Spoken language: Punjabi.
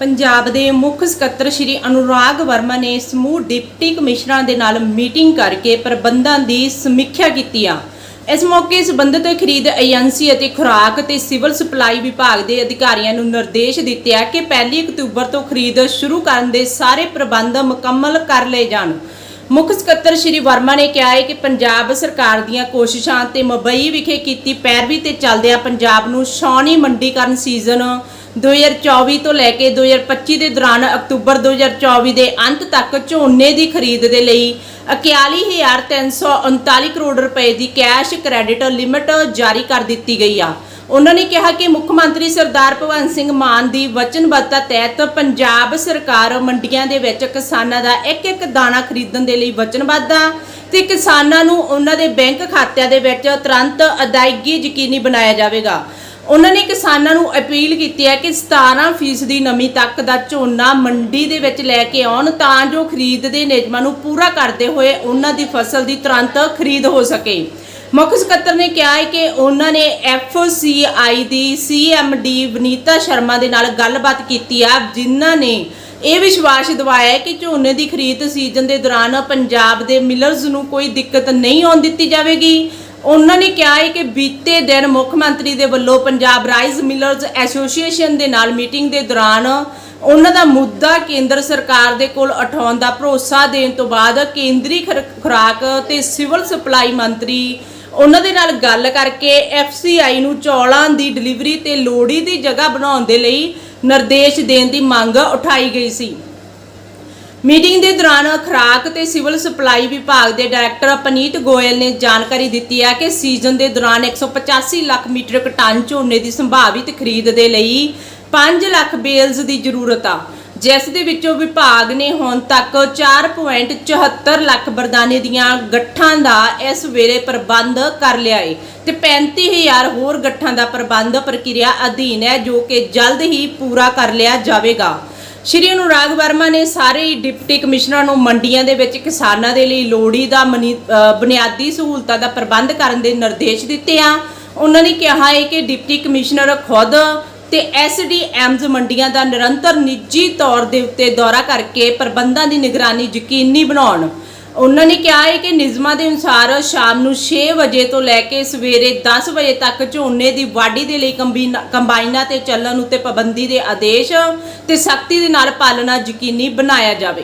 ਪੰਜਾਬ ਦੇ ਮੁੱਖ ਸਕੱਤਰ ਸ਼੍ਰੀ ਅਨੁਰਾਗ ਵਰਮਾ ਨੇ ਸਮੂਹ ਡਿਪਟੀ ਕਮਿਸ਼ਨਰਾਂ ਦੇ ਨਾਲ ਮੀਟਿੰਗ ਕਰਕੇ ਪ੍ਰਬੰਧਾਂ ਦੀ ਸਮੀਖਿਆ ਕੀਤੀ ਆ। ਇਸ ਮੌਕੇ ਸੰਬੰਧਿਤ ਖਰੀਦ ਏਜੰਸੀ ਅਤੇ ਖੁਰਾਕ ਤੇ ਸਿਵਲ ਸਪਲਾਈ ਵਿਭਾਗ ਦੇ ਅਧਿਕਾਰੀਆਂ ਨੂੰ ਨਿਰਦੇਸ਼ ਦਿੱਤੇ ਆ ਕਿ 1 ਅਕਤੂਬਰ ਤੋਂ ਖਰੀਦ ਸ਼ੁਰੂ ਕਰਨ ਦੇ ਸਾਰੇ ਪ੍ਰਬੰਧ ਮੁਕੰਮਲ ਕਰ ਲਏ ਜਾਣ। ਮੁੱਖ ਸਕੱਤਰ ਸ਼੍ਰੀ ਵਰਮਾ ਨੇ ਕਿਹਾ ਹੈ ਕਿ ਪੰਜਾਬ ਸਰਕਾਰ ਦੀਆਂ ਕੋਸ਼ਿਸ਼ਾਂ ਤੇ ਮੁੰਬਈ ਵਿਖੇ ਕੀਤੀ ਪੈਰਵੀ ਤੇ ਚੱਲਦਿਆਂ ਪੰਜਾਬ ਨੂੰ ਸ਼ੌਣੀ ਮੰਡੀਕਰਨ ਸੀਜ਼ਨ 2024 ਤੋਂ ਲੈ ਕੇ 2025 ਦੇ ਦੌਰਾਨ ਅਕਤੂਬਰ 2024 ਦੇ ਅੰਤ ਤੱਕ ਝੋਨੇ ਦੀ ਖਰੀਦ ਦੇ ਲਈ 41339 ਕਰੋੜ ਰੁਪਏ ਦੀ ਕੈਸ਼ ਕ੍ਰੈਡਿਟ ਲਿਮਟ ਜਾਰੀ ਕਰ ਦਿੱਤੀ ਗਈ ਆ। ਉਹਨਾਂ ਨੇ ਕਿਹਾ ਕਿ ਮੁੱਖ ਮੰਤਰੀ ਸਰਦਾਰ ਭਗਵੰਤ ਸਿੰਘ ਮਾਨ ਦੀ ਵਚਨਬੱਧਤਾ ਤਹਿਤ ਪੰਜਾਬ ਸਰਕਾਰ ਮੰਡੀਆਂ ਦੇ ਵਿੱਚ ਕਿਸਾਨਾਂ ਦਾ ਇੱਕ ਇੱਕ ਦਾਣਾ ਖਰੀਦਣ ਦੇ ਲਈ ਵਚਨਬੱਧ ਆ ਤੇ ਕਿਸਾਨਾਂ ਨੂੰ ਉਹਨਾਂ ਦੇ ਬੈਂਕ ਖਾਤਿਆਂ ਦੇ ਵਿੱਚ ਤੁਰੰਤ ਅਦਾਇਗੀ ਯਕੀਨੀ ਬਣਾਇਆ ਜਾਵੇਗਾ। ਉਹਨਾਂ ਨੇ ਕਿਸਾਨਾਂ ਨੂੰ ਅਪੀਲ ਕੀਤੀ ਹੈ ਕਿ 17% ਦੀ ਨਮੀ ਤੱਕ ਦਾ ਝੋਨਾ ਮੰਡੀ ਦੇ ਵਿੱਚ ਲੈ ਕੇ ਆਉਣ ਤਾਂ ਜੋ ਖਰੀਦ ਦੇ ਨਿਯਮਾਂ ਨੂੰ ਪੂਰਾ ਕਰਦੇ ਹੋਏ ਉਹਨਾਂ ਦੀ ਫਸਲ ਦੀ ਤੁਰੰਤ ਖਰੀਦ ਹੋ ਸਕੇ। ਮੁੱਖ ਸਕੱਤਰ ਨੇ ਕਿਹਾ ਹੈ ਕਿ ਉਹਨਾਂ ਨੇ ਐਫਸੀਆਈ ਦੀ ਸੀਐਮਡੀ ਵਨੀਤਾ ਸ਼ਰਮਾ ਦੇ ਨਾਲ ਗੱਲਬਾਤ ਕੀਤੀ ਆ, ਜਿਨ੍ਹਾਂ ਨੇ ਇਹ ਵਿਸ਼ਵਾਸ ਦਿਵਾਇਆ ਹੈ ਕਿ ਝੋਨੇ ਦੀ ਖਰੀਦ ਸੀਜ਼ਨ ਦੇ ਦੌਰਾਨ ਪੰਜਾਬ ਦੇ ਮਿਲਰਜ਼ ਨੂੰ ਕੋਈ ਦਿੱਕਤ ਨਹੀਂ ਆਉਣ ਦਿੱਤੀ ਜਾਵੇਗੀ। ਉਹਨਾਂ ਨੇ ਕਿਹਾ ਹੈ ਕਿ ਬੀਤੇ ਦਿਨ ਮੁੱਖ ਮੰਤਰੀ ਦੇ ਵੱਲੋਂ ਪੰਜਾਬ ਰਾਈਸ ਮਿਲਰਜ਼ ਐਸੋਸੀਏਸ਼ਨ ਦੇ ਨਾਲ ਮੀਟਿੰਗ ਦੇ ਦੌਰਾਨ ਉਹਨਾਂ ਦਾ ਮੁੱਦਾ ਕੇਂਦਰ ਸਰਕਾਰ ਦੇ ਕੋਲ ਉਠਾਉਣ ਦਾ ਭਰੋਸਾ ਦੇਣ ਤੋਂ ਬਾਅਦ ਕੇਂਦਰੀ ਖੁਰ- ਖੁਰਾਕ ਤੇ ਸਿਵਲ ਸਪਲਾਈ ਮੰਤਰੀ ਉਹਨਾਂ ਦੇ ਨਾਲ ਗੱਲ ਕਰਕੇ ਐਫਸੀਆਈ ਨੂੰ ਚੌਲਾਂ ਦੀ ਡਿਲੀਵਰੀ ਤੇ ਲੋੜੀ ਦੀ ਜਗ੍ਹਾ ਬਣਾਉਣ ਦੇ ਲਈ ਨਿਰਦੇਸ਼ ਦੇਣ ਦੀ ਮੰਗ ਉਠਾਈ ਗਈ ਸੀ। ਮੀਟਿੰਗ ਦੇ ਦੌਰਾਨ ਖੁਰਾਕ ਤੇ ਸਿਵਲ ਸਪਲਾਈ ਵਿਭਾਗ ਦੇ ਡਾਇਰੈਕਟਰ ਪਨੀਤ ਗੋਇਲ ਨੇ ਜਾਣਕਾਰੀ ਦਿੱਤੀ ਹੈ ਕਿ ਸੀਜ਼ਨ ਦੇ ਦੌਰਾਨ 185 ਲੱਖ ਮੀਟ੍ਰਿਕ ਟਨ ਝੋਨੇ ਦੀ ਸੰਭਾਵਿਤ ਖਰੀਦ ਦੇ ਲਈ 5 ਲੱਖ ਬੇਲਜ਼ ਦੀ ਜ਼ਰੂਰਤ ਆ। ਜਿਸ ਦੇ ਵਿੱਚੋਂ ਵਿਭਾਗ ਨੇ ਹੁਣ ਤੱਕ 4.74 ਲੱਖ ਬਰਦਾਨੇ ਦੀਆਂ ਗੱਠਾਂ ਦਾ ਇਸ ਵੇਲੇ ਪ੍ਰਬੰਧ ਕਰ ਲਿਆ ਏ ਤੇ 35000 ਹੋਰ ਗੱਠਾਂ ਦਾ ਪ੍ਰਬੰਧ ਪ੍ਰਕਿਰਿਆ ਅਧੀਨ ਹੈ, ਜੋ ਕਿ ਜਲਦ ਹੀ ਪੂਰਾ ਕਰ ਲਿਆ ਜਾਵੇਗਾ। ਸ਼੍ਰੀ ਅਨੁਰਾਗ ਵਰਮਾ ਨੇ ਸਾਰੇ ਹੀ ਡਿਪਟੀ ਕਮਿਸ਼ਨਰਾਂ ਨੂੰ ਮੰਡੀਆਂ ਦੇ ਵਿੱਚ ਕਿਸਾਨਾਂ ਦੇ ਲਈ ਲੋੜੀ ਦਾ ਮਨੀ- ਬੁਨਿਆਦੀ ਸਹੂਲਤਾਂ ਦਾ ਪ੍ਰਬੰਧ ਕਰਨ ਦੇ ਨਿਰਦੇਸ਼ ਦਿੱਤੇ ਆ। ਉਹਨਾਂ ਨੇ ਕਿਹਾ ਹੈ ਕਿ ਡਿਪਟੀ ਕਮਿਸ਼ਨਰ ਖੁਦ ਤੇ ਐਸਡੀਐਮਜ਼ ਮੰਡੀਆਂ ਦਾ ਨਿਰੰਤਰ ਨਿੱਜੀ ਤੌਰ ਦੇ ਉੱਤੇ ਦੌਰਾ ਕਰਕੇ ਪ੍ਰਬੰਧਾਂ ਦੀ ਨਿਗਰਾਨੀ ਯਕੀਨੀ ਬਣਾਉਣ। ਉਹਨਾਂ ਨੇ ਕਿਹਾ ਹੈ ਕਿ ਨਿਯਮਾਂ ਦੇ ਅਨੁਸਾਰ ਸ਼ਾਮ ਨੂੰ 6 ਵਜੇ ਤੋਂ ਲੈ ਕੇ ਸਵੇਰੇ 10 ਵਜੇ ਤੱਕ ਝੋਨੇ ਦੀ ਵਾਢੀ ਦੇ ਲਈ ਕੰਬੀਨ- ਕੰਬਾਈਨਾਂ ਤੇ ਚੱਲਣ ਉੱਤੇ ਪਾਬੰਦੀ ਦੇ ਆਦੇਸ਼ ਤੇ ਸਖਤੀ ਦੇ ਨਾਲ ਪਾਲਣਾ ਯਕੀਨੀ ਬਣਾਇਆ ਜਾਵੇ।